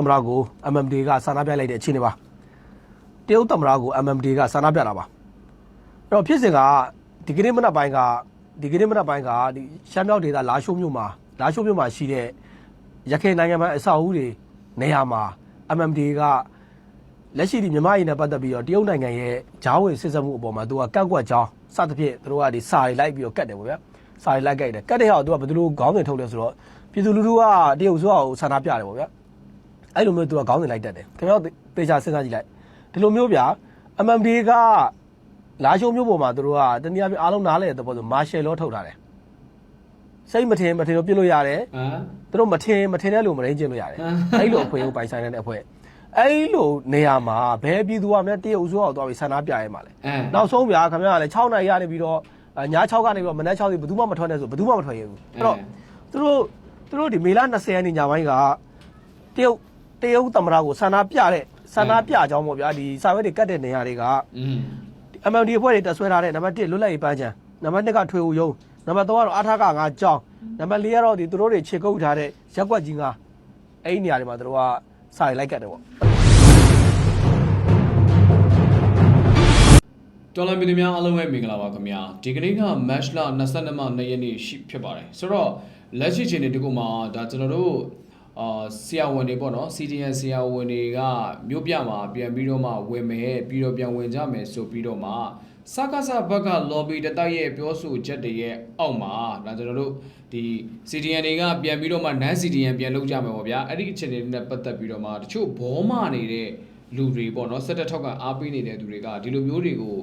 သမ္မတကို MMD ကဆန္ဒပြလိုက်တဲ့အခြေအနေပါတရုတ်သမ္မတကို MMD ကဆန္ဒပြတာပါအဲ့တော့ဖြစ်စဉ်ကဒီကနေ့မနက်ပိုင်းကဒီကနေ့မနက်ပိုင်းကဒီရှမ်းမြောက်ဒေသလာရှိုးမြို့မှာလာရှိုးမြို့မှာရှိတဲ့ရခိုင်နိုင်ငံမှာအဆောက်အဦတွေနေရာမှာ MMD ကလက်ရှိဒီမြန်မာပြည်နဲ့ပတ်သက်ပြီးတော့တရုတ်နိုင်ငံရဲ့ဂျားဝင်စစ်စက်မှုအပေါ်မှာသူကကန့်ကွက်ကြောင်းစသဖြင့်သူတို့ကဒီစာရီလိုက်ပြီးတော့ကတ်တယ်ပေါ့ဗျာစာရီလိုက်ကတ်တယ်ကတ်တဲ့ဟာကိုသူကဘယ်လိုခေါင်းစဉ်ထုတ်လဲဆိုတော့ပြည်သူလူထုကတရုတ်ဆိုအောင်ဆန္ဒပြတယ်ပေါ့ဗျာ အဲ့လိုမျိုးသူကခေါင်းစဉ်လိုက်တတ်တယ်ခင်ဗျားတို့သေချာစဉ်းစားကြည့်လိုက်ဒီလိုမျိုးဗျာ MMD ကလာရှုံမျိုးပေါ်မှာသူတို့ကတနည်းအားဖြင့်အားလုံးနားလဲတဲ့သဘောဆိုမာရှယ်လောထုတ်ထားတယ်စိတ်မထင်မထင်လို့ပြစ်လို့ရတယ်ဟမ်သူတို့မထင်မထင်တဲ့လူမရင်းကျင်လို့ရတယ်ဟမ်အဲ့လိုအခွင့်အရေးပိုင်ဆိုင်တဲ့အဖွဲအဲ့လိုနေရာမှာဘယ်ပြည်သူကများတရုတ်ဆိုအောင်သွားပြီးဆန္ဒပြရဲမှာလဲအဲနောက်ဆုံးဗျာခင်ဗျားကလည်း6နိုင်ရနေပြီးတော့အဲည6ကနေပြီးတော့မနက်6စီဘယ်သူမှမထွက်နဲ့ဆိုဘယ်သူမှမထွက်ရဘူးအဲ့တော့သူတို့သူတို့ဒီမေလ20ရက်နေ့ညပိုင်းကတရုတ် တရုတ်သမ္မတကိုဆန္ဒပြတဲ့ဆန္ဒပြကြောင်းပေါ့ဗျာဒီစာရွက်တွေကတ်တဲ့နေရာတွေက อืม MLD အဖွဲ့တွေတက်ဆွဲထားတဲ့နံပါတ်1လွတ်လပ်ရေးပန်းချံနံပါတ်2ကထွေဦးယုံနံပါတ်3ကတော့အားထားကငါကြောင်းနံပါတ်4ကတော့ဒီသူတို့တွေခြေကုပ်ထားတဲ့ရက်ကွက်ကြီးငါအဲ့ဒီနေရာတွေမှာသူတို့ကစာရိုက်လိုက်ကတ်တယ်ပေါ့တော်လမီနီများအားလုံးပဲမင်္ဂလာပါခင်ဗျာဒီကနေ့က match လ22မှ2ရက်နေ့ရှိဖြစ်ပါတယ်ဆိုတော့လက်ရှိချိန်ဒီကုမှာဒါကျွန်တော်တို့ အာဆရာဝန်တွေပေါ့နော် CDN ဆရာဝန်တွေကမြို့ပြမှာပြန်ပြီးတော့မှဝင်မယ်ပြီးတော့ပြန်ဝင်ကြမယ်ဆိုပြီးတော့မှစကားစဘက်က lobby တတိုက်ရဲ့ပြောဆိုချက်တွေရဲ့အောက်မှာဒါကျွန်တော်တို့ဒီ CDN တွေကပြန်ပြီးတော့မှ non CDN ပြန်လုပ်ကြမယ်ပေါ့ဗျာအဲ့ဒီအခြေအနေတွေနဲ့ပတ်သက်ပြီးတော့မှတချို့ဘောမနေတဲ့လူတွေပေါ့နော်ဆက်တက်ထောက်ကအားပေးနေတဲ့သူတွေကဒီလိုမျိုးတွေကိုအဲ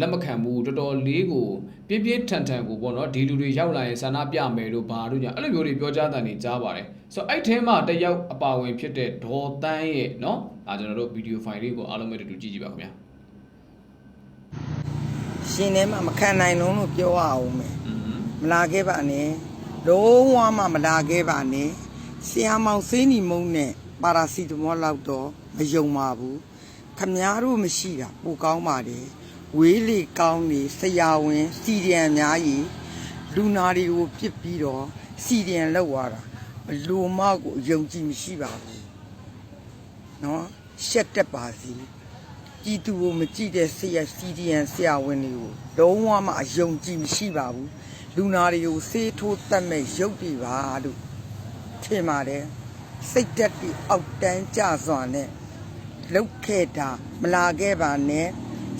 လက်မခံဘူးတော်တော်လေးကိုပြင်းပြင်းထန်ထန်ကိုပေါ့နော်ဒီလူတွေရောက်လာရင်ဆန္ဒပြမယ်လို့ဘာလို့ညာအဲ့လိုမျိုးတွေပြောကြတာနေကြားပါတယ်ဆိုတော့အဲ့ထဲမှာတယောက်အပါဝင်ဖြစ်တဲ့ဒေါ်တန်းရဲ့နော်အာကျွန်တော်တို့ဗီဒီယိုဖိုင်လေးကိုအားလုံးပဲတူတူကြည့်ကြည့်ပါခင်ဗျာရှင်ထဲမှာမခံနိုင်လုံးလို့ပြောရအောင်မယ်อืมမလာခဲ့ပါနဲ့လုံးဝမှမလာခဲ့ပါနဲ့ဆရာမောင်စင်းနီမုံနဲ့ပါရာစီတမောလောက်တော့မယုံပါဘူးခမားတို့မရှိတာပိုကောင်းပါတယ် ဝေးလေကောင်းနေဆရာဝန်စီဒီယန်အများကြီးလူနာတွေကိုပြစ်ပြီးတော့စီဒီယန်လောက်သွားတာဘလို့မကိုယုံကြည်မရှိပါဘူးနော်ရှက်တက်ပါစီကြည်သူကိုမကြည့်တဲ့ဆရာ CDN ဆရာဝန်တွေကိုလုံးဝမှအယုံကြည်မရှိပါဘူးလူနာတွေကိုစေးထိုးတတ်မဲ့ရုပ်တွေပါလို့ထင်ပါတယ်စိတ်တက်ပြီးအောက်တန်းကြစွာနဲ့လုတ်ခဲ့တာမလာခဲ့ပါနဲ့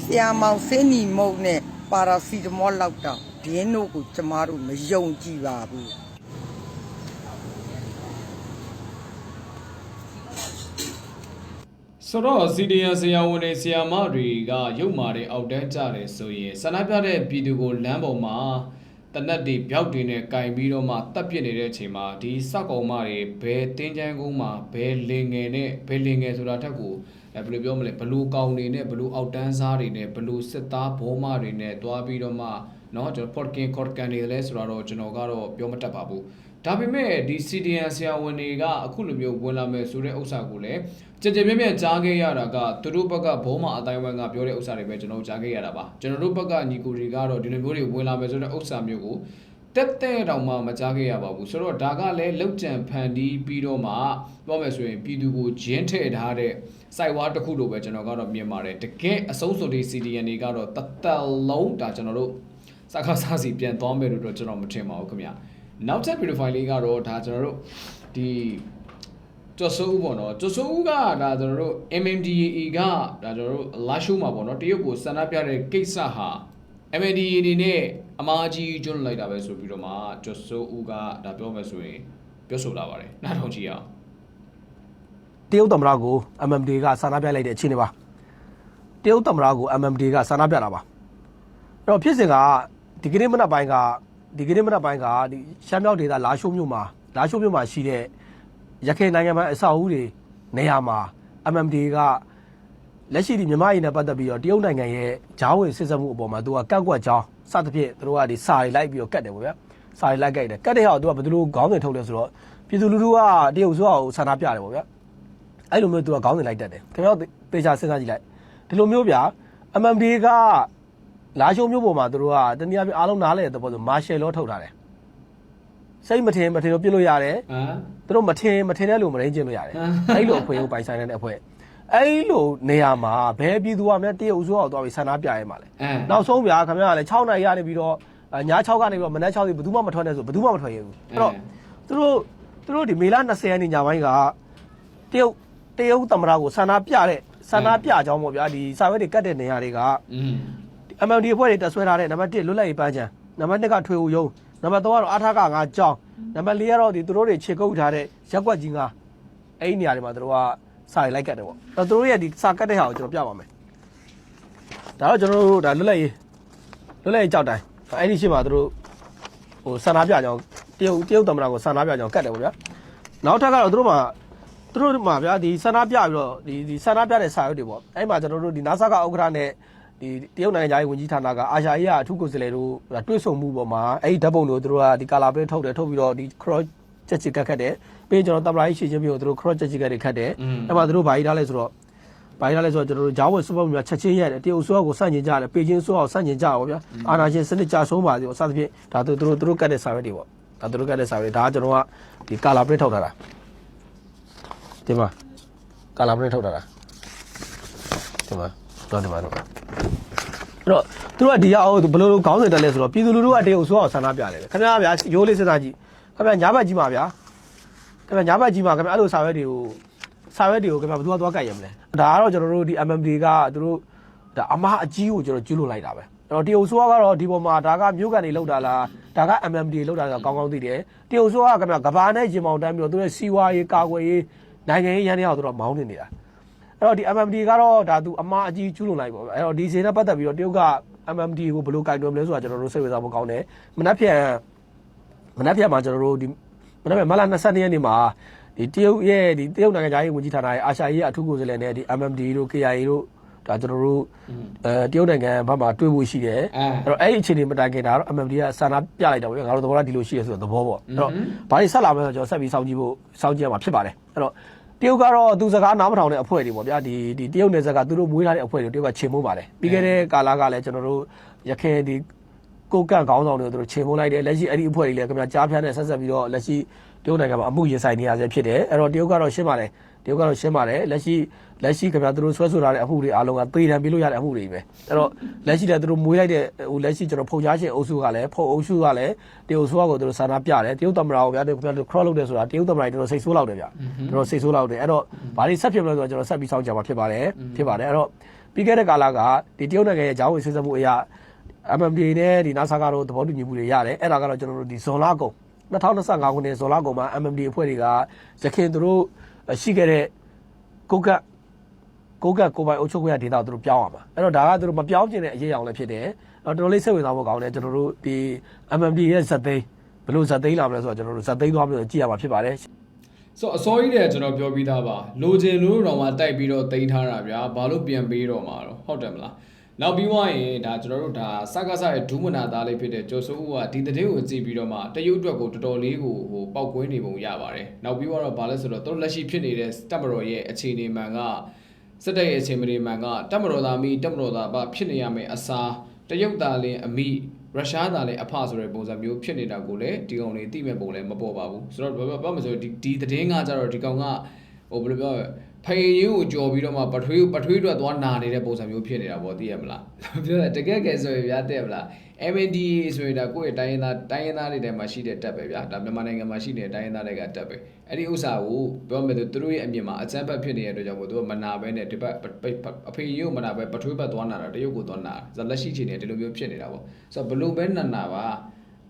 ဆရာမောင်စင်းနီမုတ်နဲ့ပါရာစီတမောလောက်တော့ဒင်းတို့ကိုကျမတို့မယုံကြည်ပါဘူးဆိုတော့ CDN ဆရာဝန်တွေဆရာမတွေကရုပ်မာတဲ့အောက်တန်းကြတယ်ဆိုရင်ဆန္ဒပြတဲ့ပြည်သူကိုလမ်းပေါ်မှာတနက်တွေပြောက်တွေနဲ့ကင်ပြီးတော့မှတပ်ပစ်နေတဲ့အချိန်မှာဒီစက်ကောင်မတွေဘယ်တင်းချမ်းကုန်းမှာဘယ်လင်ငယ်နဲ့ဘယ်လင်ငယ်ဆိုတာထက်ကို အဲဘယ်လိုပြောမလဲဘလူကောင်တွေနဲ့ဘလူအောက်တန်းစားတွေနဲ့ဘလူစစ်သားဘောမတွေနဲ့တွားပြီးတော့မှเนาะကျွန်တော် Potkin Kotkan တွေလည်းဆိုတော့ကျွန်တော်ကတော့ပြောမတတ်ပါဘူးဒါပေမဲ့ဒီ CDN ဆရာဝန်တွေကအခုလိုမျိုးဝင်လာမယ်ဆိုတဲ့ဥစ္စာကိုလည်းကြကြပြန့်ပြန့်ကြားခဲ့ရတာကသူတို့ဘက်ကဘုံမအတိုင်းဝိုင်းကပြောတဲ့ဥစ္စာတွေပဲကျွန်တော်ကြားခဲ့ရတာပါကျွန်တော်တို့ဘက်ကညီကိုတွေကတော့ဒီလိုမျိုးတွေဝင်လာမယ်ဆိုတဲ့ဥစ္စာမျိုးကိုတက်တဲ့တောင်မှမကြားခဲ့ရပါဘူးဆိုတော့ဒါကလည်းလောက်ကြံဖန်တီးပြီးတော့မှပြောမယ်ဆိုရင်ပြည်သူကိုဂျင်းထည့်ထားတဲ့ စိုက်ဝါးတစ်ခုလိုပဲကျွန်တော်ကတော့မြင်ပါတယ်တကယ်အဆုံးစွန်တွေ CDN တွေကတော့တသက်လုံးဒါကျွန်တော်တို့စကားစားစီပြန်သွားမယ်လို့တော့ကျွန်တော်မထင်ပါဘူးခင်ဗျာနောက်ထပ် video file လေးကတော့ဒါကျွန်တော်တို့ဒီကျော်စိုးဦးပေါ့နော်ကျော်စိုးဦးကဒါကျွန်တော်တို့ MMDAA ကဒါကျွန်တော်တို့လာရှိုးမှာပေါ့နော်တရုတ်ကိုဆန္ဒပြတဲ့ကိစ္စဟာ MMDAA အနေနဲ့အမားကြီးကျွန်းလိုက်တာပဲဆိုပြီးတော့မှကျော်စိုးဦးကဒါပြောမယ်ဆိုရင်ပြောဆိုလာပါတယ်နားထောင်ကြည့်အောင် တရုတ်သမ္မတကို MMD ကဆန္ဒပြလိုက်တဲ့အခြေအနေပါတရုတ်သမ္မတကို MMD ကဆန္ဒပြတာပါအဲ့တော့ဖြစ်စဉ်ကဒီကနေ့မနက်ပိုင်းကဒီကနေ့မနက်ပိုင်းကဒီရှမ်းမြောက်ဒေသလာရှိုးမြို့မှာလာရှိုးမြို့မှာရှိတဲ့ရခိုင်နိုင်ငံမှာအဆောက်အဦတွေနေရာမှာ MMD ကလက်ရှိဒီမြန်မာပြည်နဲ့ပတ်သက်ပြီးတော့တရုတ်နိုင်ငံရဲ့ဂျားဝင်စစ်စက်မှုအပေါ်မှာသူကကန့်ကွက်ကြောင်းစသဖြင့်သူတို့ကဒီစာရီလိုက်ပြီးတော့ကတ်တယ်ပေါ့ဗျာစာရီလိုက်ကတ်တယ်ကတ်တဲ့ဟာကိုသူကဘယ်လိုခေါင်းစဉ်ထုတ်လဲဆိုတော့ပြည်သူလူထုကတရုတ်ဆိုအောင်ဆန္ဒပြတယ်ပေါ့ဗျာ အဲ့လိုမျိုးသူကခေါင်းစဉ်လိုက်တတ်တယ်ခင်ဗျားတို့သေချာစဉ်းစားကြည့်လိုက်ဒီလိုမျိုးဗျာ MMD ကလာရှုံမျိုးပေါ်မှာသူတို့ကတနည်းအားဖြင့်အားလုံးနားလဲတဲ့သဘောဆိုမာရှယ်လောထုတ်ထားတယ်စိတ်မထင်မထင်လို့ပြစ်လို့ရတယ်ဟမ်သူတို့မထင်မထင်တဲ့လူမရင်းကျင်လို့ရတယ်ဟမ်အဲ့လိုအခွင့်အရေးပိုင်ဆိုင်တဲ့အဖွဲ့အဲ့လိုနေရာမှာဘယ်ပြည်သူကမှတရုတ်အစိုးရကိုသွားပြီးဆန္ဒပြရဲမှာလဲအဲနောက်ဆုံးဗျာခင်ဗျားကလည်း6နိုင်ရနေပြီးတော့အာည6ကနေပြီးတော့မနက်6စီဘယ်သူမှမထွက်နဲ့ဆိုဘယ်သူမှမထွက်ရဘူးအဲ့တော့သူတို့သူတို့ဒီမေလ20ရက်နေ့ညပိုင်းကတရုတ် တရုတ်သမ္မတကိုဆန္ဒပြတဲ့ဆန္ဒပြကြောင်းပေါ့ဗျာဒီစာရွက်တွေကတ်တဲ့နေရာတွေက อืม MLD အဖွဲ့တွေတက်ဆွဲထားတဲ့နံပါတ်1လွတ်လပ်ရေးပန်းချံနံပါတ်2ကထွေဦးယုံနံပါတ်3ကတော့အားထားကငါကြောင်းနံပါတ်4ကတော့ဒီသူတို့တွေခြေကုပ်ထားတဲ့ရက်ကွက်ကြီးငါအဲ့ဒီနေရာတွေမှာသူတို့ကစာရိုက်လိုက်ကတ်တယ်ပေါ့အဲ့တော့သူတို့ရဲ့ဒီစာကတ်တဲ့ဟာကိုကျွန်တော်ပြပါမယ်ဒါတော့ကျွန်တော်တို့ဒါလွတ်လပ်ရေးလွတ်လပ်ရေးကြောက်တိုင်းအဲ့ဒီရှေ့မှာသူတို့ဟိုဆန္ဒပြကြောင်းတရုတ်တရုတ်သမ္မတကိုဆန္ဒပြကြောင်းကတ်တယ်ပေါ့ဗျာနောက်ထပ်ကတော့သူတို့မှာ သူတို့မှာဗျာဒီဆန္ဒပြပြီးတော့ဒီဒီဆန္ဒပြတဲ့စာရုပ်တွေပေါ့အဲ့မှာကျွန်တော်တို့ဒီနာဆာကဥက္ကဋ္ဌနဲ့ဒီတရုတ်နိုင်ငံသားရေးဝန်ကြီးဌာနကအာရှရေးအထူးကိုယ်စားလှယ်တို့တွေ့ဆုံမှုပေါ်မှာအဲ့ဒီဓာတ်ပုံတွေကိုသူတို့ကဒီကာလာပရင်းထုတ်တယ်ထုတ်ပြီးတော့ဒီ cross ချက်ချစ်ကတ်ခတ်တယ်ပြီးရင်ကျွန်တော်တပလာကြီးရှေ့ချင်းပြီးတော့သူတို့ cross ချက်ချစ်ကတ်တွေခတ်တယ်အဲ့မှာသူတို့ဘာကြီးထားလဲဆိုတော့ဘာကြီးထားလဲဆိုတော့ကျွန်တော်တို့ဂျာဝတ်စပတ်များချက်ချင်းရတယ်တရုတ်ဆိုးကိုစန့်ကျင်ကြတယ်ပေကျင်းဆိုးကိုစန့်ကျင်ကြပါဗျာအာနာရှင်စနစ်ကြဆုံးပါစေပေါ့စသဖြင့်ဒါသူတို့သူတို့ကတ်တဲ့စာရွက်တွေပေါ့ဒါသူတို့ကတ်တဲ့စာရွက်တွေဒါကကျွန်တော်ကဒီကာလာပရင်းထုတ်ထားတာ ဒီမှာကာလာပရင်းထုတ်ထားတာဒီမှာတော့ဒီမှာတော့အဲ့တော့သူတို့ကဒီရောက်ဘယ်လိုလိုခေါင်းစဉ်တက်လဲဆိုတော့ပြည်သူလူထုကတရုတ်ဆိုအောင်ဆန္ဒပြတယ်ပဲခင်ဗျားဗျာရိုးလေးစဉ်းစားကြည့်ခင်ဗျာညာဘက်ကြီးမှာဗျာခင်ဗျာညာဘက်ကြီးမှာခင်ဗျာအဲ့လိုစာရွက်တွေကိုစာရွက်တွေကိုခင်ဗျာဘယ်သူကသွားကြိုက်ရမလဲဒါကတော့ကျွန်တော်တို့ဒီ MMD ကသူတို့ဒါအမအကြီးကိုကျွန်တော်ကျွလို့လိုက်တာပဲအဲ့တော့တရုတ်ဆိုကတော့ဒီပေါ်မှာဒါကမြို့ကန်တွေလောက်တာလားဒါက MMD လောက်တာကကောင်းကောင်းသိတယ်တရုတ်ဆိုကခင်ဗျာကဘာနဲ့ဂျင်မောင်တန်းပြီးတော့သူရဲ့စီဝါရေးကာကွယ်ရေး နိုင်ငံရေးရန်တရားကိုသူတို့မောင်းနေနေတာအဲ့တော့ဒီ MMD ကတော့ဒါသူအမားအကြီးကျူးလွန်လိုက်ပေါ့ဗျအဲ့တော့ဒီစင်းနဲ့ပတ်သက်ပြီးတော့တရုတ်က MMD ကိုဘယ်လိုကင်တွယ်မလဲဆိုတာကျွန်တော်တို့စိတ်ဝင်စားဖို့ကောင်းတယ်မနက်ဖြန်မနက်ဖြန်မှာကျွန်တော်တို့ဒီမနက်ဖြန်မလ22ရက်နေ့မှာဒီတရုတ်ရဲ့ဒီတရုတ်နိုင်ငံသားရေးဝန်ကြီးဌာနရဲ့အာရှရေးအထူးကိုယ်စားလှယ်နဲ့ဒီ MMD တို့ KIA တို့ဒါကျွန်တော်တို့အဲတရုတ်နိုင်ငံဘက်မှာတွေ့ဖို့ရှိတယ်အဲအဲ့တော့အဲ့ဒီအခြေအနေမတိုင်ခင်ဒါတော့ MMD ကစာနာပြလိုက်တာပေါ့ဗျာငါတို့သဘောထားဒီလိုရှိရဆိုတဲ့သဘောပေါ့အဲ့တော့ဘာတွေဆက်လာမလဲဆိုတော့ကျွန်တော်ဆက်ပြီးစောင့်ကြည့်ဖို့စောင့်ကြည့်ရမှာဖြစ်ပါတယ်အဲ့တော့ တရုတ်ကတော့သူစကားနားမထောင်တဲ့အဖွဲ့တွေပေါ့ဗျာဒီဒီတရုတ်နယ်စပ်ကသူတို့မွေးထားတဲ့အဖွဲ့တွေတရုတ်ကချေမိုးပါတယ်ပြီးခဲ့တဲ့ကာလကလည်းကျွန်တော်တို့ရခိုင်ဒီကိုကန့်ခေါင်းဆောင်တွေကိုသူတို့ချေမိုးလိုက်တယ်လက်ရှိအဲ့ဒီအဖွဲ့တွေလည်းခင်ဗျာကြားဖြန်းနဲ့ဆက်ဆက်ပြီးတော့လက်ရှိတရုတ်နိုင်ငံမှာအမှုရင်ဆိုင်နေရဆဲဖြစ်တယ်အဲ့တော့တရုတ်ကတော့ရှင်းပါတယ် တရုတ်ကတော့ရှင်းပါတယ်လက်ရှိလက်ရှိခင်ဗျာသူတို့ဆွဲဆိုထားတဲ့အမှုတွေအားလုံးကသေတံပြလို့ရတဲ့အမှုတွေပဲအဲ့တော့လက်ရှိလည်းသူတို့မွေးလိုက်တဲ့ဟိုလက်ရှိကျွန်တော်ဖုန်ချားရှင်အုပ်စုကလည်းဖုန်အုပ်စုကလည်းတရုတ်ဆိုးကိုသူတို့စာနာပြတယ်တရုတ်သမ္မတကိုဗျာတရုတ်ခင်ဗျာတို့ cross လုပ်တယ်ဆိုတာတရုတ်သမ္မတတွေတော်တော်စိတ်ဆိုးလောက်တယ်ဗျာတော်တော်စိတ်ဆိုးလောက်တယ်အဲ့တော့ဘာတွေဆက်ဖြစ်မလဲဆိုတော့ကျွန်တော်ဆက်ပြီးစောင့်ကြမှာဖြစ်ပါတယ်ဖြစ်ပါတယ်အဲ့တော့ပြီးခဲ့တဲ့ကာလကဒီတရုတ်နိုင်ငံရဲ့ဂျောင်းဝင်ဆွေးနွေးမှုအရာ MMD နဲ့ဒီ NASA ကတော့သဘောတူညီမှုတွေရတယ်အဲ့ဒါကတော့ကျွန်တော်တို့ဒီဇွန်လကုန်2025ခုနှစ်ဇွန်လကုန်မှာ MMD အဖွဲ့တွေကရခိုင်သူတို့ ရှိခဲ့တဲ့ကိုကတ်ကိုကတ်ကိုပိုင်အုပ်ချုပ်ခွင့်ရဒေတာကိုသူတို့ပြောင်းအောင်ပါအဲ့တော့ဒါကသူတို့မပြောင်းကျင်တဲ့အရေးအကြောင်းလည်းဖြစ်တယ်အဲ့တော့တော်တော်လေးစိတ်ဝင်စားဖို့ကောင်းတယ်ကျွန်တော်တို့ဒီ MMD ရဲ့ဇက်သိန်းဘယ်လိုဇက်သိန်းလာမလဲဆိုတော့ကျွန်တော်တို့ဇက်သိန်းသွားပြီးတော့ကြည့်ရမှာဖြစ်ပါတယ်ဆိုတော့အစောကြီးတည်းကျွန်တော်ပြောပြီးသားပါလိုချင်လို့တော့မှတိုက်ပြီးတော့တင်ထားတာဗျာဘာလို့ပြန်ပေးတော့မှာတော့ဟုတ်တယ်မလား နောက်ပြီးွားရင်ဒါကျွန်တော်တို့ဒါစကားစရဲ့ဒူးမနာသားလေးဖြစ်တဲ့ကျော်စိုးဦးကဒီတဲ့ကိုကြည့်ပြီးတော့မှတရုတ်အတွက်ကိုတော်တော်လေးကိုဟိုပောက်ကွင်းနေပုံရပါတယ်နောက်ပြီးတော့ဘာလဲဆိုတော့သူတို့လက်ရှိဖြစ်နေတဲ့တက်မတော်ရဲ့အခြေအနေမှန်ကစစ်တပ်ရဲ့အခြေအနေမှန်ကတက်မတော်သားမိတက်မတော်သားဘာဖြစ်နေရမယ်အစားတရုတ်သားလင်းအမိရုရှားသားလည်းအဖဆိုတဲ့ပုံစံမျိုးဖြစ်နေတာကိုလည်းဒီကောင်လေးသိမဲ့ပုံလည်းမပေါ်ပါဘူးဆိုတော့ဘာဘာမဆိုဒီဒီသတင်းကကြတော့ဒီကောင်ကဟိုဘယ်လိုပြောလဲ ဖေးရင်ကိုကြော်ပြီးတော့မှပထွေးပထွေးအတွက်သွားနာနေတဲ့ပုံစံမျိုးဖြစ်နေတာပေါ့သိရမလားပြောရတကယ်ကဲဆိုရင်ဗျာတဲ့မလား MNDA ဆိုရင်ဒါကိုယ့်ရဲ့တိုင်းရင်းသားတိုင်းရင်းသားတွေထဲမှာရှိတဲ့တက်ပဲဗျာဒါမြန်မာနိုင်ငံမှာရှိတဲ့တိုင်းရင်းသားတွေကတက်ပဲအဲ့ဒီဥစ္စာကိုပြောမယ်ဆိုသူတို့ရဲ့အမြင်မှာအကြမ်းဖက်ဖြစ်နေတဲ့အတွက်ကြောင့်မို့သူကမနာပဲနဲ့ဒီဘက်အဖေရုပ်မနာပဲပထွေးဘက်သွားနာတာတရုတ်ကိုသွားနာဇလက်ရှိချိန်နေဒီလိုမျိုးဖြစ်နေတာပေါ့ဆိုတော့ဘလို့ပဲနာနာပါ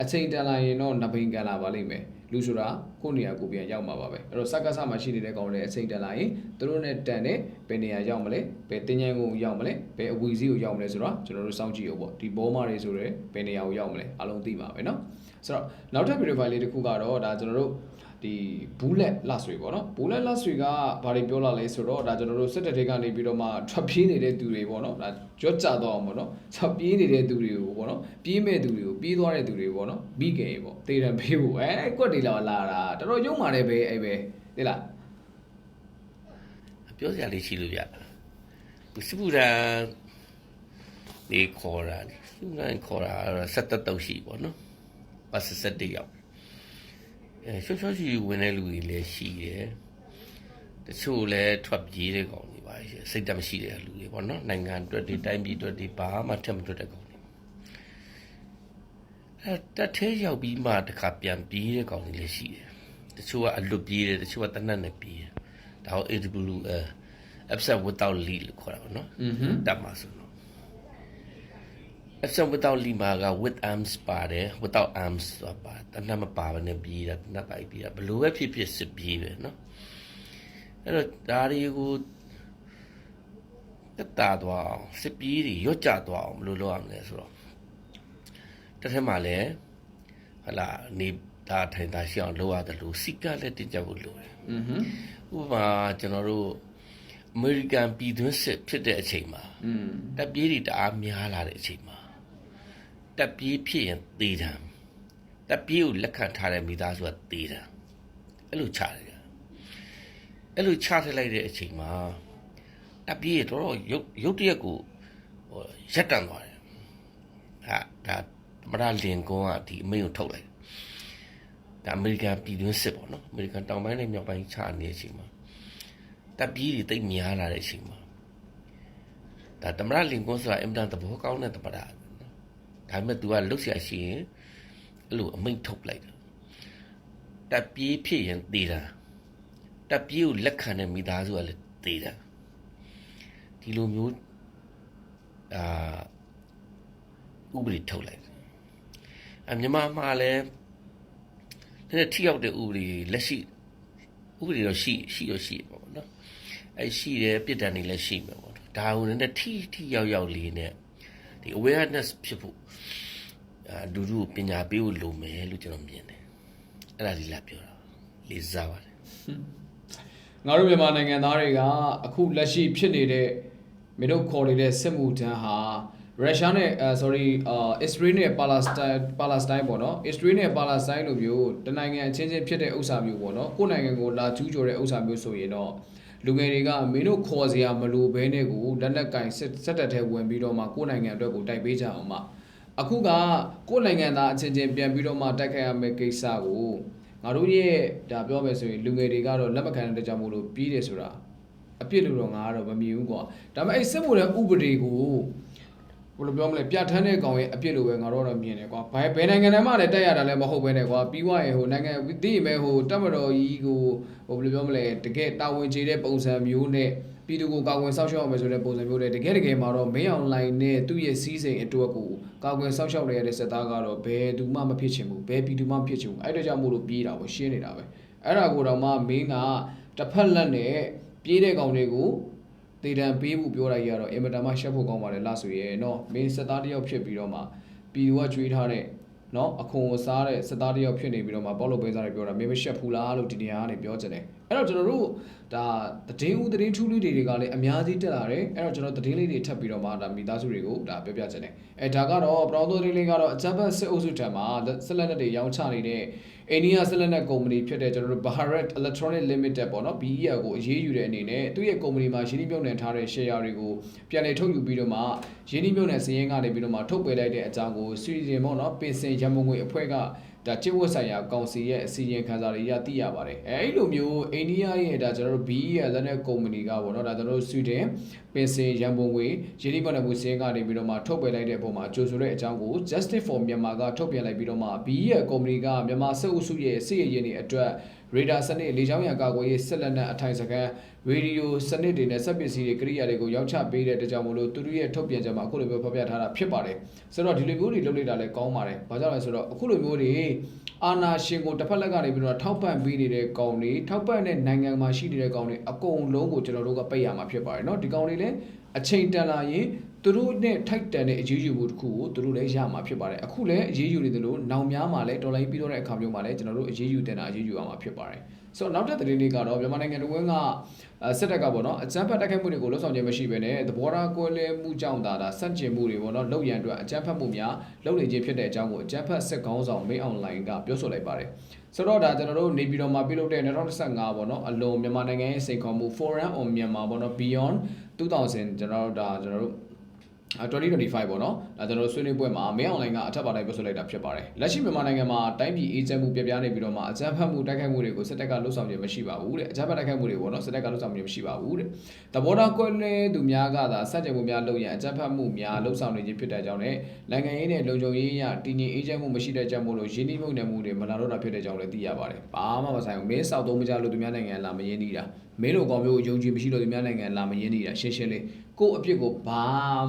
အချိန်တန်လာရင်တော့နဘိန်ကန်လာပါလိမ့်မယ် လူဆိုတာကိုယ့်နေရာကိုပြန်ရောက်မှာပါပဲအဲ့တော့စက္ကစမှာရှိနေတဲ့ကောင်တွေအချိန်တန်လာရင်သူတို့နဲ့တန်တဲ့ဘယ်နေရာရောက်မလဲဘယ်တင်ញန်းကိုရောက်မလဲဘယ်အဝီစီကိုရောက်မလဲဆိုတော့ကျွန်တော်တို့စောင့်ကြည့်အောင်ပေါ့ဒီဘောမာတွေဆိုရဲဘယ်နေရာကိုရောက်မလဲအားလုံးသိပါပဲเนาะဆိုတော့နောက်ထပ် video file လေးတစ်ခုကတော့ဒါကျွန်တော်တို့ ဒီဘူးလက်လဆွေပေါ့နော်ဘူးလက်လဆွေကဘာတွေပြောလာလဲဆိုတော့ဒါကျွန်တော်တို့စစ်တပ်တွေကနေပြီးတော့မှထွက်ပြေးနေတဲ့သူတွေပေါ့နော်ဒါကြော့ကြတော့အောင်ပေါ့နော်ဆက်ပြေးနေတဲ့သူတွေကိုပေါ့နော်ပြေးမဲ့သူတွေကိုပြေးသွားတဲ့သူတွေပေါ့နော်မိခင်ပေါ့တေးတယ်ဖေးဖို့အဲကွက်တွေလာလာတာတော်တော်ရုံမာတယ်ပဲအဲ့ပဲသိလားပြောစရာလေးရှိလို့ဗျစပူရာနေခေါ်တာလေစပူရာခေါ်တာဆက်တက်တော့ရှိပေါ့နော်ပတ်ဆက်တက်ရောက် အဲရှော့ရှော့ရှိဝင်တဲ့လူတွေလည်းရှိတယ်တချို့လည်းထွက်ပြေးတဲ့ကောင်တွေပါရှိစိတ်တမရှိတဲ့လူတွေပေါ့နော်နိုင်ငံအတွက်ဒီတိုင်းပြည်အတွက်ဒီဘာမှထက်မထွက်တဲ့ကောင်တွေအဲတက်သေးရောက်ပြီးမှတခါပြန်ပြေးတဲ့ကောင်တွေလည်းရှိတယ်တချို့ကအလွတ်ပြေးတယ်တချို့ကတနတ်နဲ့ပြေးတယ်ဒါဟုတ် AWL absent without lead လို့ခေါ်တာပေါ့နော်တတ်မှာဆိုတော့ upset without lead မှာက with arms ပါတယ် without arms ဆိုတာပါတနတ်မပါဘဲနဲ့ပြေးတာတနတ်ပါပြေးတာဘလို့ပဲဖြစ်ဖြစ်စစ်ပြေးပဲနော်အဲ့တော့ဒါတွေကိုတက်တာတော့အောင်စစ်ပြေးတွေရွတ်ကြသွားအောင်ဘယ်လိုလုပ်ရမလဲဆိုတော့တစ်ထက်မှာလည်းဟလာနေဒါထိုင်တာရှိအောင်လုပ်ရတယ်လို့စိတ်ကလည်းတင်ကြဖို့လိုတယ် อือหือ ဥပမာကျွန်တော်တို့အမေရိကန်ပြည်တွင်းစစ်ဖြစ်တဲ့အချိန်မှာ อืม တပ်ပြေးတွေတအားများလာတဲ့အချိန်မှာ ာ တပ်ပြေးဖြစ်ရင်သေတံတပ်ပြေးကိုလက်ခံထားတဲ့မိသားစုကသေတံအဲ့လိုချတယ်ဗျအဲ့လိုချထည့်လိုက်တဲ့အချိန်မှာတပ်ပြေးတွေတော်တော်ရုပ်ရုပ်တရက်ကိုဟိုရက်တန်သွားတယ်ဟာဒါသမရလင်ကွန်းကဒီအမိန့်ကိုထုတ်လိုက်ဒါအမေရိကန်ပြည်တွင်းစစ်ပေါ့နော်အမေရိကန်တောင်ပိုင်းနဲ့မြောက်ပိုင်းချနေတဲ့အချိန်မှာတပ်ပြေးတွေတိတ်များလာတဲ့အချိန်မှာဒါသမရလင်ကွန်းဆိုတာအင်မတန်သဘောကောင်းတဲ့သမရနော် ဒါပေမဲ့ तू ကလှုပ်ရှားရှိရင်အဲ့လိုအမိန့်ထုတ်လိုက်တယ်တပ်ပြေးဖြစ်ရင်သေတာတပ်ပြေးကိုလက်ခံတဲ့မိသားစုကလည်းသေတာဒီလိုမျိုးအာဥပဒေထုတ်လိုက်တယ်အမြန်မာမှာလည်းတဲ့ထိရောက်တဲ့ဥပဒေလက်ရှိဥပဒေတော့ရှိရှိတော့ရှိပါဘောနော်အဲ့ရှိတယ်ပြစ်ဒဏ်တွေလည်းရှိမှာပေါ့ဒါကိုလည်းထိထိရောက်ရောက်လေးနဲ့ ဒီ awareness ဖြစ်ဖို့အာဒူဒူပညာပေးဖို့လိုမယ်လို့ကျွန်တော်မြင်တယ်အဲ့ဒါလေးလာပြောတာလေးစားပါတယ်ငါတို့မြန်မာနိုင်ငံသားတွေကအခုလက်ရှိဖြစ်နေတဲ့မင်းတို့ခေါ်နေတဲ့စစ်မှုထမ်းဟာရုရှားနဲ့အဲ sorry အာအစ္စရေးနဲ့ပါလက်စတိုင်းပါလက်စတိုင်းပေါ့နော်အစ္စရေးနဲ့ပါလက်စတိုင်းလိုမျိုးတနိုင်ငံအချင်းချင်းဖြစ်တဲ့ဥစ္စာမျိုးပေါ့နော်ကိုယ်နိုင်ငံကိုလာကျူးကျော်တဲ့ဥစ္စာမျိုးဆိုရင်တော့ လူငယ်တွေကမင်းတို့ခေါ်စရာမလိုဘဲနဲ့ကိုလက်နက်ကင်စစ်စစ်တပ်ထဲဝင်ပြီးတော့မှကိုယ်နိုင်ငံအတွက်ကိုတိုက်ပေးကြအောင်မှအခုကကိုယ်နိုင်ငံသားအချင်းချင်းပြန်ပြီးတော့မှတိုက်ခိုက်ရမယ့်ကိစ္စကိုငါတို့ရဲ့ဒါပြောမယ်ဆိုရင်လူငယ်တွေကတော့လက်မခံတဲ့ကြောင့်မို့လို့ပြီးတယ်ဆိုတာအပြစ်လို့တော့ငါကတော့မမြင်ဘူးကွာဒါပေမဲ့အဲ့စစ်မှုတဲ့ဥပဒေကို ဘယ်လိုပြောမလဲပြဋ္ဌာန်းတဲ့ကောင်ရဲ့အပြစ်လိုပဲငါတို့တော့မြင်တယ်ကွာဘယ်ဘယ်နိုင်ငံတိုင်းမှာလည်းတက်ရတာလည်းမဟုတ်ပဲနဲ့ကွာပြီးွားရင်ဟိုနိုင်ငံသိရင်ပဲဟိုတက်မတော်ကြီးကိုဟိုဘယ်လိုပြောမလဲတကယ်တာဝန်ကျေတဲ့ပုံစံမျိုးနဲ့ပြည်သူကိုကာကွယ်စောင့်ရှောက်အောင်မယ်ဆိုတဲ့ပုံစံမျိုးနဲ့တကယ်တကယ်မှာတော့မင်းအောင်လိုင်းနဲ့သူ့ရဲ့စီးစိမ်အတွက်ကိုကာကွယ်စောင့်ရှောက်ရတဲ့စက်သားကတော့ဘယ်သူမှမဖြစ်ချင်ဘူးဘယ်ပြည်သူမှမဖြစ်ချင်ဘူးအဲ့ဒါကြောင့်မို့လို့ပြေးတာပေါ့ရှင်းနေတာပဲအဲ့ဒါကိုတော့မှမင်းကတစ်ဖက်လက်နဲ့ပြေးတဲ့ကောင်တွေကို တေတံပေးမှုပြောတာကြီးကတော့အင်မတန်မှရှက်ဖို့ကောင်းပါတယ်လားဆိုရဲနော်မင်းစစ်သားတယောက်ဖြစ်ပြီးတော့မှပြည်သူကကြွေးထားတဲ့နော်အခွန်အစားတဲ့စစ်သားတယောက်ဖြစ်နေပြီးတော့မှပေါ့လို့ပဲစားတယ်ပြောတာမင်းမရှက်ဘူးလားလို့ဒီနေရာကနေပြောချင်တယ်အဲ့တော့ကျွန်တော်တို့ဒါသတင်းဦးသတင်းထူးလေးတွေကလည်းအများကြီးတက်လာတယ်အဲ့တော့ကျွန်တော်သတင်းလေးတွေထပ်ပြီးတော့မှဒါမိသားစုတွေကိုဒါပြောပြချင်တယ်အဲဒါကတော့ပရောသောသတင်းလေးကတော့အကြမ်းဖက်စစ်အုပ်စုထံမှာစစ်လက်နက်တွေရောင်းချနေတဲ့ အိန္ဒိယဆက်လက်နဲ့ကုမ္ပဏီဖြစ်တဲ့ကျွန်တော်တို့ Bharat Electronic Limited ပေါ့နော် BEL ကိုအရေးယူတဲ့အနေနဲ့သူ့ရဲ့ကုမ္ပဏီမှာရင်းနှီးမြှုပ်နှံထားတဲ့ share တွေကိုပြန်လည်ထုတ်ယူပြီးတော့မှရင်းနှီးမြှုပ်နှံစည်းရင်းကနေပြီးတော့မှထုတ်ပယ်လိုက်တဲ့အကြောင်းကိုဆွေရင်ပေါ့နော်ပင်စင်ရမုံငွေအဖွဲ့ကဒါကျင့်ဝတ်ဆိုင်ရာကောင်စီရဲ့အစည်းအဝေးခန်းစာတွေရသိရပါတယ်အဲအဲ့လိုမျိုးအိန္ဒိယရဲ့ဒါကျွန်တော်တို့ BE ရဲ့လက်နက်ကုမ္ပဏီကပေါ့နော်ဒါကျွန်တော်တို့ဆွေတင် ပင်စင်ရန်ပုံငွေရင်းနှီးမြှုပ်နှံမှုစည်းရင်းကနေပြီးတော့မှထုတ်ပယ်လိုက်တဲ့အပေါ်မှာကြိုဆိုတဲ့အကြောင်းကို Justice for Myanmar ကထုတ်ပြန်လိုက်ပြီးတော့မှ BE ရဲ့ကုမ္ပဏီကမြန်မာစစ်အုပ်စုရဲ့စစ်ရေးရင်းတွေအတွက်ရေဒါစနစ်လေကြောင်းရန်ကာကွယ်ရေးစစ်လက်နက်အထိုင်စကန်ရေဒီယိုစနစ်တွေနဲ့စက်ပစ္စည်းတွေကိရိယာတွေကိုရောက်ချပေးတဲ့တကြောင်မို့လို့သူတို့ရဲ့ထုတ်ပြန်ချက်မှာအခုလိုမျိုးဖော်ပြထားတာဖြစ်ပါတယ်ဆိုတော့ဒီလိုမျိုးတွေလုပ်လိုက်တာလည်းကောင်းပါတယ်ဘာကြောင့်လဲဆိုတော့အခုလိုမျိုးတွေအာနာရှင်ကိုတစ်ဖက်လက်ကနေပြီးတော့ထောက်ပံ့ပေးနေတဲ့ကောင်တွေထောက်ပံ့တဲ့နိုင်ငံမှာရှိနေတဲ့ကောင်တွေအကုန်လုံးကိုကျွန်တော်တို့ကပိတ်ရမှာဖြစ်ပါတယ်เนาะဒီကောင်တွေ လည်းအချိန်တန်လာရင်သူတို့နဲ့ထိုက်တန်တဲ့အရေးယူမှုတစ်ခုကိုသူတို့လည်းရမှာဖြစ်ပါတယ်အခုလည်းအရေးယူနေတယ်လို့နောင်များမှာလည်းဒေါ်လာကြီးပြီးတော့တဲ့အခါမျိုးမှာလည်းကျွန်တော်တို့အရေးယူတင်တာအရေးယူရမှာဖြစ်ပါတယ် ဆိုတော့နောက်တဲ့သတင်းလေးကတော့မြန်မာနိုင်ငံတဝင်းကစစ်တပ်ကပေါ့နော်အကြမ်းဖက်တိုက်ခိုက်မှုတွေကိုလှုပ်ဆောင်ခြင်းမရှိဘဲနဲ့သဘောထားကွဲလွဲမှုကြောင့်ဒါဒါစန့်ကျင်မှုတွေပေါ့နော်လုပ်ရန်အတွက်အကြမ်းဖက်မှုများလုပ်နေခြင်းဖြစ်တဲ့အကြောင်းကိုအကြမ်းဖက်စစ်ကောင်းဆောင်မေးအွန်လိုင်းကပြောဆိုလိုက်ပါတယ်ဆိုတော့ဒါကျွန်တော်တို့နေပြည်တော်မှာပြုလုပ်တဲ့2015ပေါ့နော်အလွန်မြန်မာနိုင်ငံရဲ့စိန်ခေါ်မှု Forum on Myanmar ပေါ့နော် Beyond 2000ကျွန်တော်တို့ဒါကျွန်တော်တို့ 2025ပေါ့နော်ဒါကျွန်တော်တို့ဆွေးနွေးပွဲမှာမင်းအွန်လိုင်းကအထက်ပါတိုင်းပြောဆိုလိုက်တာဖြစ်ပါတယ်လက်ရှိမြန်မာနိုင်ငံမှာတိုင်းပြည်အေဂျင့်မှုပြပြနေပြီးတော့မှအကြမ်းဖက်မှုတိုက်ခိုက်မှုတွေကိုစစ်တပ်ကလှုပ်ဆောင်ခြင်းမရှိပါဘူးတဲ့အကြမ်းဖက်တိုက်ခိုက်မှုတွေပေါ့နော်စစ်တပ်ကလှုပ်ဆောင်ခြင်းမရှိပါဘူးတဲ့တဘောတာကွဲနေသူများကသာစက်ကြမှုများလုပ်ရန်အကြမ်းဖက်မှုများလှုပ်ဆောင်နေခြင်းဖြစ်တဲ့ကြောင့်နဲ့နိုင်ငံရေးနဲ့လုံခြုံရေးအရတည်ငြိမ်အေဂျင့်မှုမရှိတဲ့ကြောင့်မို့လို့ရင်းနှီးမှုနယ်မှုတွေမလာတော့တာဖြစ်တဲ့ကြောင့်လည်းသိရပါတယ်ဘာမှမဆိုင်ဘူးမင်းစောက်သုံးမကြလို့သူများနိုင်ငံလာမရင်းနေတာမင်းလိုကောင်မျိုးယုံကြည်မရှိလို့သူများနိုင်ငံလာမရင်းနေတာရှင်းရှင်းလေး ကို့အပြစ်ကိုဘာ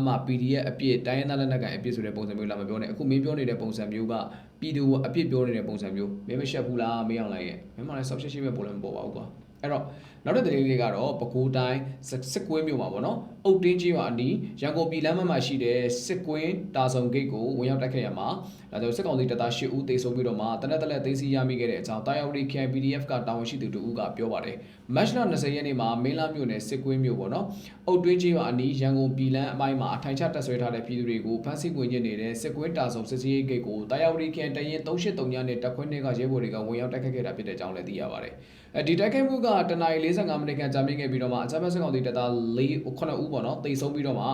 မှ PDF အပြစ်တိုင်းရင်းသားလက်နက်ကန်အပြစ်ဆိုတဲ့ပုံစံမျိုးလာမပြောနဲ့အခုမင်းပြောနေတဲ့ပုံစံမျိုးကပြည်သူအပြစ်ပြောနေတဲ့ပုံစံမျိုးမင်းမရှက်ဘူးလားမင်းအောင်လိုက်ရဲ့မင်းမလည်းဆောက်ရှက်ရှက်ပဲပုံလည်းမပေါ်ပါဘူးကွာအဲ့တော့ နောက်တဲ့သတင်းလေးကတော့ပဲခူးတိုင်းစစ်ကွင်းမြို့မှာပေါ့နော်အုတ်တင်းကြီးရွာအနီးရန်ကုန်ပြည်လမ်းမမှာရှိတဲ့စစ်ကွင်းတာဆုံဂိတ်ကိုဝင်ရောက်တိုက်ခိုက်ရမှာဒါကြောင့်စစ်ကောင်စီတပ်သား၈ဦးသေဆုံးပြီးတော့မှတနက်တလက်သိမ်းဆီးရမိခဲ့တဲ့အကြောင်းတာယာဝတီ KPDF ကတာဝန်ရှိသူတို့ကပြောပါတယ်မတ်လ20ရက်နေ့မှာမင်းလာမြို့နယ်စစ်ကွင်းမြို့ပေါ့နော်အုတ်တင်းကြီးရွာအနီးရန်ကုန်ပြည်လမ်းအပိုင်းမှာအထိုင်ချတပ်ဆွဲထားတဲ့ပြည်သူတွေကိုဖမ်းဆီးဝင်ကျင်နေတဲ့စစ်ကွင်းတာဆုံစစ်စေးဂိတ်ကိုတာယာဝတီ KN တရင်383ညနဲ့တပ်ခွဲနေကရဲဘော်တွေကဝင်ရောက်တိုက်ခိုက်ခဲ့တာဖြစ်တဲ့အကြောင်းလည်းသိရပါတယ်အဲဒီတိုက်ခိုက်မှုကတနအီ45မိနစ်ခန့်ကြာမြင့်ခဲ့ပြီးတော့မှအကြမ်းဖက်စစ်ကောင်စီတပ်သား4 9ဦးပေါ့နော်တိတ်ဆုံးပြီးတော့မှ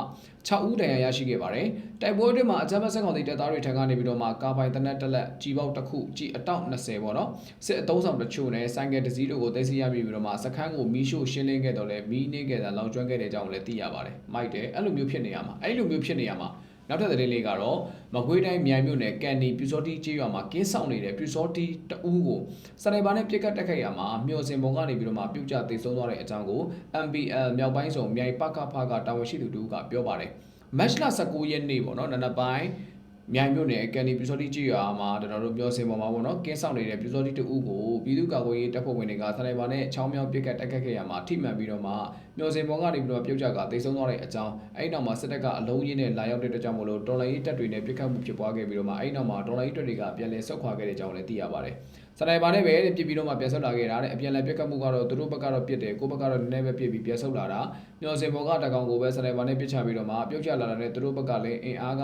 6ဦးဒဏ်ရာရရှိခဲ့ပါတယ်တိုက်ပွဲတွေမှာအကြမ်းဖက်စစ်ကောင်စီတပ်သားတွေထံကနေပြီးတော့မှကာပိုင်တနက်တက်လက်ကြီးပေါက်တစ်ခုကြီးအတောက်20ပေါ့နော်စစ်အုံးဆောင်တချို့နဲ့ဆိုင်ကယ်တစ်စီးတို့ကိုသိမ်းဆည်းရမိပြီးတော့မှစခန်းကိုမီးရှို့ရှင်းလင်းခဲ့တော့လဲမီးနေခဲ့တာလောင်ကျွမ်းခဲ့တဲ့အကြောင်းလည်းသိရပါတယ်မိုက်တယ်အဲ့လိုမျိုးဖြစ်နေရမှာအဲ့လိုမျိုးဖြစ်နေရမှာ နောက်ထပ်သတင်းလေးကတော့မကွေးတိုင်းမြိုင်မြို့နယ်ကန်နီပြူစောတီကျေးရွာမှာကင်းဆောင်နေတဲ့ပြူစောတီတအူးကိုစနေပါနဲ့ပြစ်ကတ်တက်ခဲ့ရမှာမျောစင်ပုံကနေပြီးတော့မှပြုတ်ကျသိမ်းဆုံးသွားတဲ့အကြောင်းကို MPL မြောက်ပိုင်းဆောင်မြိုင်ပကဖကတာဝန်ရှိသူတို့ကပြောပါတယ်မတ်လ19ရက်နေ့ပေါ့နော်နနက်ပိုင်း မြိုင်မြို့နယ်ကန်ဒီပြူစောတိကြီးရွာမှာကျွန်တော်တို့ပြောစင်ပေါ်မှာပေါ့နော်ကင်းဆောင်နေတဲ့ပြူစောတိတူဦးကိုပြည်သူ့ကာကွယ်ရေးတပ်ဖွဲ့ဝင်တွေကစနေပါနဲ့ချောင်းမြောင်းပစ်ကတ်တက်ခတ်ခဲ့ရမှာထိမှန်ပြီးတော့မှမျောစင်ပေါ်ကနေပြီးတော့ပြုတ်ကျကတိတ်ဆုံးသွားတဲ့အကြောင်းအဲ့နောက်မှာစစ်တပ်ကအလုံးကြီးနဲ့လာရောက်တဲ့အတွက်ကြောင့်မလို့တော်လိုင်းရေးတပ်တွေနဲ့ပစ်ခတ်မှုဖြစ်ပွားခဲ့ပြီးတော့မှအဲ့နောက်မှာတော်လိုင်းရေးတပ်တွေကပြန်လည်ဆုတ်ခွာခဲ့တဲ့အကြောင်းလည်းသိရပါတယ် စနေပါနဲ့ပဲပြစ်ပြီးတော့မှပြန်ဆုတ်လာခဲ့တာတဲ့အပြန်လည်ပစ်ခတ်မှုကတော့သူတို့ဘက်ကတော့ပြစ်တယ်ကိုယ့်ဘက်ကတော့နည်းနည်းပဲပြစ်ပြီးပြန်ဆုတ်လာတာမျောစင်ပေါ်ကတကောင်ကိုပဲစနေပါနဲ့ပစ်ချပြီးတော့မှပြုတ်ကျလာတာနဲ့သူတို့ဘက်ကလည်းအင်အားက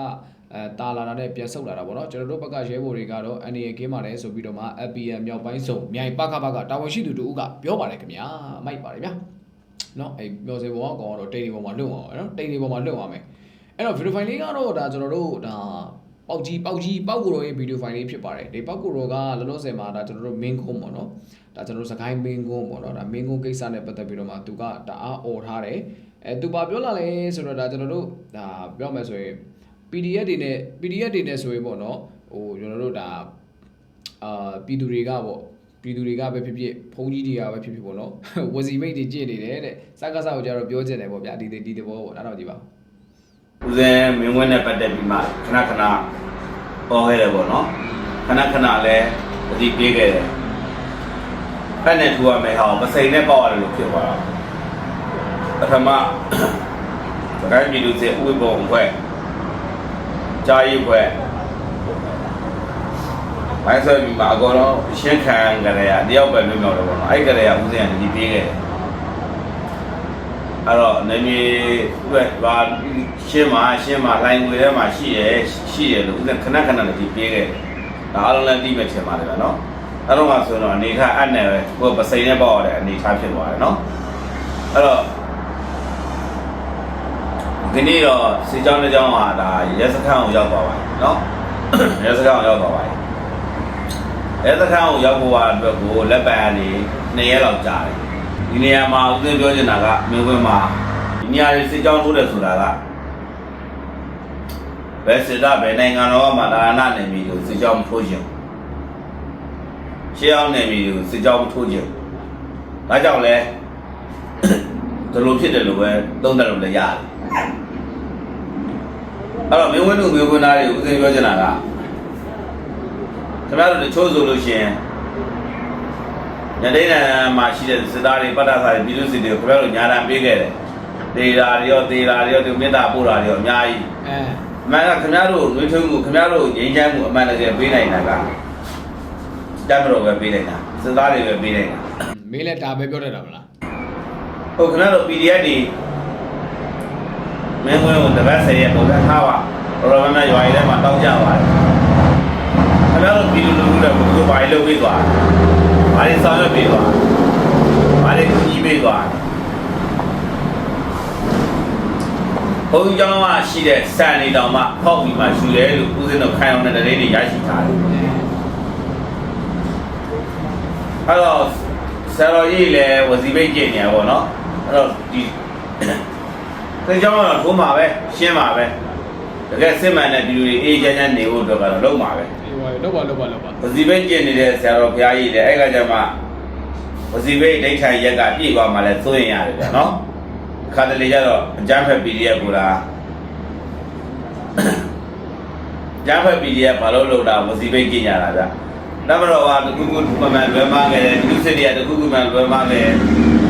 အဲတာလာတာနဲ့ပြန်ဆုတ်လာတာပေါ့နော်ကျွန်တော်တို့ဘက်ကရဲဘော်တွေကတော့ NA ကင်းပါတယ်ဆိုပြီးတော့မှ FPN မြောက်ပိုင်းစုံမြိုင်ပကပကတာဝန်ရှိသူတို့ကပြောပါတယ်ခင်ဗျာမိုက်ပါတယ်ဗျာနော်အဲ့မျောစင်ပေါ်ကကောင်ကတော့တိတ်ဒီပေါ်မှာလွတ်အောင်နော်တိတ်ဒီပေါ်မှာလွတ်အောင်မယ်အဲ့တော့ video file လေးကတော့ဒါကျွန်တော်တို့ဒါ ပေါက်ကြီးပေါက်ကြီးပေါက်ကိုရောရဲ့ဗီဒီယိုဖိုင်လေးဖြစ်ပါတယ်ဒီပေါက်ကိုရောကလောလောဆယ်မှာဒါကျွန်တော်တို့ main ကုန်းပေါ့နော်ဒါကျွန်တော်တို့စကိုင်း main ကုန်းပေါ့နော်ဒါ main ကုန်းကိစ္စနဲ့ပတ်သက်ပြီးတော့မှသူကတအားអော်ထားတယ်အဲသူပါပြောလာလဲဆိုတော့ဒါကျွန်တော်တို့ဒါပြောမယ်ဆိုရင် PDF တွေနဲ့ PDF တွေနဲ့ဆိုရင်ပေါ့နော်ဟိုကျွန်တော်တို့ဒါအာပြည်သူတွေကပေါ့ပြည်သူတွေကပဲဖြစ်ဖြစ်ဘုန်းကြီးတွေကပဲဖြစ်ဖြစ်ပေါ့နော်ဝစီမိတ်တွေကြည့်နေတယ်တဲ့စကားစားကိုကြတော့ပြောချင်တယ်ပေါ့ဗျာဒီဒီဒီဘောပေါ့နားတော့ကြည့်ပါဦး ဇင်းမင်းဝင်းနဲ့ပတ်သက်ပြီးမှခဏခဏပေါ်ခဲ့တယ်ပေါ့နော်ခဏခဏလည်းအတိပြေးခဲ့တယ်ဖက်နဲ့ထူရမယ်ဟောပစိန်နဲ့ပေါက်ရတယ်လို့ဖြစ်သွားတာပထမစကိုင်းပြည်သူစစ်ဥပ္ပုံဖွဲ့ကြာရီဖွဲ့ဘိုင်းဆွဲပြီးမှအကောတော့ရှင်းခံကြရတယောက်ပဲလွတ်မြောက်တယ်ပေါ့နော်အဲ့ကြရဦးဇင်းကဒီပြေးခဲ့တယ် အဲ့တော့နေမြေဥပမာရှင်းမှာရှင်းမှာလိုင်းငွေထဲမှာရှိရရှိရလို့ဥစဉ်ခဏခဏလည်းဒီပြေးခဲ့ဒါအားလုံးလည်းပြီးမဲ့ချင်ပါတယ်ဗျာနော်အဲ့တော့မှဆိုတော့အနေထားအနဲ့ပဲကိုယ်ပစိန်နဲ့ပေါ့ရတဲ့အနေထားဖြစ်သွားတယ်နော်အဲ့တော့ဒီနေ့တော့စီကြောင်းတစ်ကြောင်းဟာဒါရဲစခန်းကိုရောက်သွားပါပြီနော်ရဲစခန်းကိုရောက်သွားပါပြီရဲစခန်းကိုရောက်ဖို့အတွက်ကိုလက်ပံကနေ2ရက်လောက်ကြာတယ် ဒီနေရာမှာဦးသိန်းပြောချင်တာကမင်းခွင်းမှာဒီနေရာရေးစစ်ကြောင်းလို့တယ်ဆိုတာကဘယ်စစ်တပ်ဘယ်နိုင်ငံတော်မှာဒါနနယ်မြေကိုစစ်ကြောင်းမထိုးခြင်းရှေးအောင်နယ်မြေကိုစစ်ကြောင်းမထိုးခြင်းဒါကြောင့်လဲဒီလိုဖြစ်တယ်လို့ပဲသုံးသပ်လို့လည်းရတယ်အဲ့တော့မင်းဝင်းတို့မင်းခွင်းသားတွေဦးသိန်းပြောချင်တာကခင်ဗျားတို့တချို့ဆိုလို့ရှိရင် ညတိန်မှာရှိတဲ့စစ်သားတွေပတ်တာစာတွေပြည်သူစစ်တွေကိုခင်ဗျားတို့ညာတံပေးခဲ့တယ်။ဒေတာတွေရောဒေတာတွေရောသူမေတ္တာပို့တာတွေရောအများကြီးအဲ။အမှန်ကခင်ဗျားတို့နှွေးထွေးမှုခင်ဗျားတို့ငြိမ်းချမ်းမှုအမှန်တကယ်ပေးနိုင်တာကတမ်းမတော်ပဲပေးနိုင်တာစစ်သားတွေပဲပေးနိုင်တာမင်းလည်းဒါပဲပြောတတ်တာမလား။ဟုတ်ခင်ဗျားတို့ PDF တွေမင်းဝင်ကိုတပတ်ဆယ်ရက်ပုံစံထားပါတော်တော်များများရွာရည်ထဲမှာတောင်းကြပါတယ်။ ခင်ဗျားတို့ပြည်သူလူထုတွေဘုရားဘာလို့ပေးသွားလဲ။ဘာတွေဆောင်ရွက်ပေးသွားလဲ။ဘာတွေကူညီပေးသွားလဲ။ဘုန်းကြီးကျောင်းကရှိတဲ့စံနေတောင်မှဖောက်ပြီးမှယူတယ်လို့ဦးဇင်းတို့ခိုင်အောင်တဲ့တရင်တွေရရှိထားတယ်အဲ့တော့ဆရာတော်ကြီးလည်းဝစီဘိတ်ကျင့်နေရပါတော့အဲ့တော့ဒီသင်ကျောင်းကတော့ထုံးပါပဲရှင်းပါပဲတကယ်စစ်မှန်တဲ့ပြည်သူတွေအေးချမ်းချမ်းနေဖို့အတွက်ကတော့လုံးပါ ပဲအေးပါလောက်ပါလောက်ပါလောက်ပါဝစီဘိတ်ကျင့်နေတဲ့ဆရာတော်ဘုရားကြီးလည်းအဲ့ကကြမှာဝစီဘိတ်ဒိဋ္ဌိရက်ကပြည့်သွားမှလည်းစိုးရင်ရတယ်ဗျာနော်ခါတလေကျတော့အကျမ်းဖက် PDF ကိုလားကျမ်းဖက် PDF ဘာလို့လုပ်တာဝစီဘိတ်ကျင့်ရတာဗျနမတော်ကတခုခုမှန်မှန်လွယ်မခဲ့တယ်ဒီလူစစ်တွေကတခုခုမှန်လွယ်မခဲ့တယ်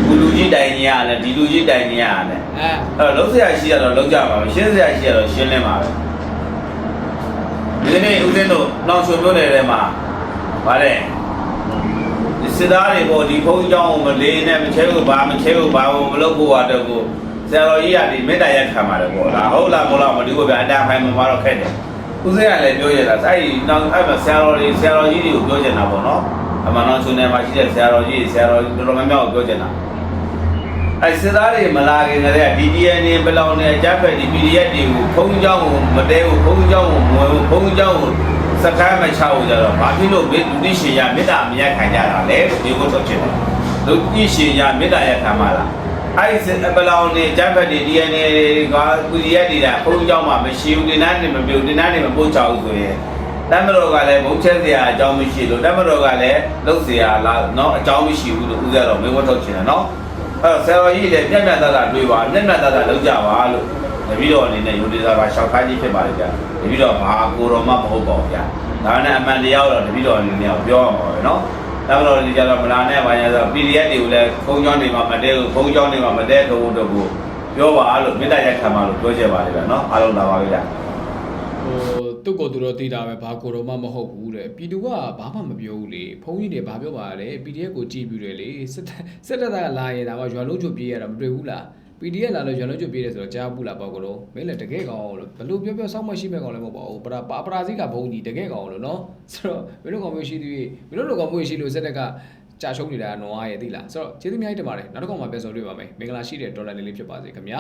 ဘလူကြီးတိုင်ကြီးရတယ်ဒီလူကြီးတိုင်ကြီးရတယ်အဲအဲ့တော့လုံးဆရာရှိရတော့လုံးကြပါမယ်ရှင်းဆရာရှိရတော့ရှင်းလင်းပါပဲ ဒီနေ့ဦးဇင်းတို့လောင်ချွေမျိုးနယ်ထဲမှာဗါတဲ့ဒီစစ်သားတွေပေါ့ဒီဘုန်းကြီးကျောင်းကိုမလေးနဲ့မချဲဘူးဘာမချဲဘူးဘာမလုပ်ဖို့တော့ကိုဆရာတော်ကြီးကဒီမေတ္တာရက်ခံပါတယ်ပေါ့ဒါဟုတ်လားမဟုတ်လားမသိဘူးဗျာအတန်ဖိုင်မှာတော့ခက်တယ်ဦးဇင်းကလည်းပြောရတာအဲ့ဒီနောက်အဲ့မှာဆရာတော်တွေဆရာတော်ကြီးတွေကိုပြောချင်တာပေါ့နော်အမှန်တော့ချုံနယ်မှာရှိတဲ့ဆရာတော်ကြီးဆရာတော်တော်တော်များများကိုပြောချင်တာ အဲစစ်သားတွေမလာခင်ကတည်းကဒီ DNA ဘယ်လောက်နဲ့အကြက်ဖက်ဒီ PDF တွေကိုဖုံးကြောင်းကိုမတဲဘူးဖုံးကြောင်းကိုမွယ်ဘူးဖုံးကြောင်းကိုစကမ်းမချဘူးကြတော့ဘာဖြစ်လို့လူတိရှင်ရမေတ္တာမရခံကြတာလဲဒီကိုထုတ်ချင်တယ်လူတိရှင်ရမေတ္တာရခံပါလားအဲ့စစ်ဘယ်လောက်နဲ့အကြက်ဖက်ဒီ DNA က PDF တွေတာဖုံးကြောင်းမှာမရှိဘူးဒီနားနေမပြုတ်ဒီနားနေမပို့ချဘူးဆိုရင်တမတော်ကလည်းဘုံချက်စရာအကြောင်းမရှိလို့တမတော်ကလည်းလှုပ်စရာလားเนาะအကြောင်းမရှိဘူးလို့ဦးဇော်တော်မေဝတ်ထုတ်ချင်တယ်เนาะ အဲ့ဆရာတော်ကြီးလည်းမျက်မျက်သားသားတွေးပါမျက်မျက်သားသားလောက်ကြပါလို့တပည့်တော်အနေနဲ့ယုံတရားပါရှောက်ခိုင်းကြီးဖြစ်ပါလေဗျာတပည့်တော်ဘာကိုတော်မှမဟုတ်ပါဘူးဗျာဒါနဲ့အမှန်တရားတော့တပည့်တော်အနေနဲ့ပြောရမှာပဲနော်နောက်တော့ဒီကြတော့မလာနဲ့ဘာညာဆို PDF တွေကိုလည်းခုံကြောင်းတွေမှာမတဲဘူးခုံကြောင်းတွေမှာမတဲတော့ဘူးတော့ပြောပါလို့မေတ္တာရက်ခံပါလို့ပြောချက်ပါလေဗျာနော်အားလုံးလာပါပြီဗျာ ဟိုသူ့ကိုယ်သူတို့သိတာပဲဘာကိုတော့မှမဟုတ်ဘူးတဲ့ပြည်သူကဘာမှမပြောဘူးလေဘုန်းကြီးတွေဘာပြောပါလဲ PDF ကိုကြည်ပြူတယ်လေစစ်တပ်စစ်တပ်ကလာရင်ဒါမှရွာလုံးချုပ်ပြေးရတာမတွေ့ဘူးလား PDF လာလို့ရွာလုံးချုပ်ပြေးတယ်ဆိုတော့ကြားဘူးလားပေါ့ကိုတော့မင်းလည်းတကယ်ကောင်းလို့ဘလို့ပြောပြောစောင့်မရှိမဲ့ကောင်းလည်းမဟုတ်ပါဘူးပရာပါပရာစီကဘုန်းကြီးတကယ်ကောင်းလို့နော်ဆိုတော့မင်းတို့ကောင်မျိုးရှိသေးပြီမင်းတို့လိုကောင်မျိုးရှိလို့စစ်တပ်ကကြာရှုံးနေတာနွားရဲ့သိလားဆိုတော့ကျေးဇူးအများကြီးတင်ပါတယ်နောက်တစ်ခေါက်မှာပြန်ဆုံတွေ့ပါမယ်မင်္ဂလာရှိတဲ့ဒေါ်လာလေးလေးဖြစ်ပါစေခင်ဗျာ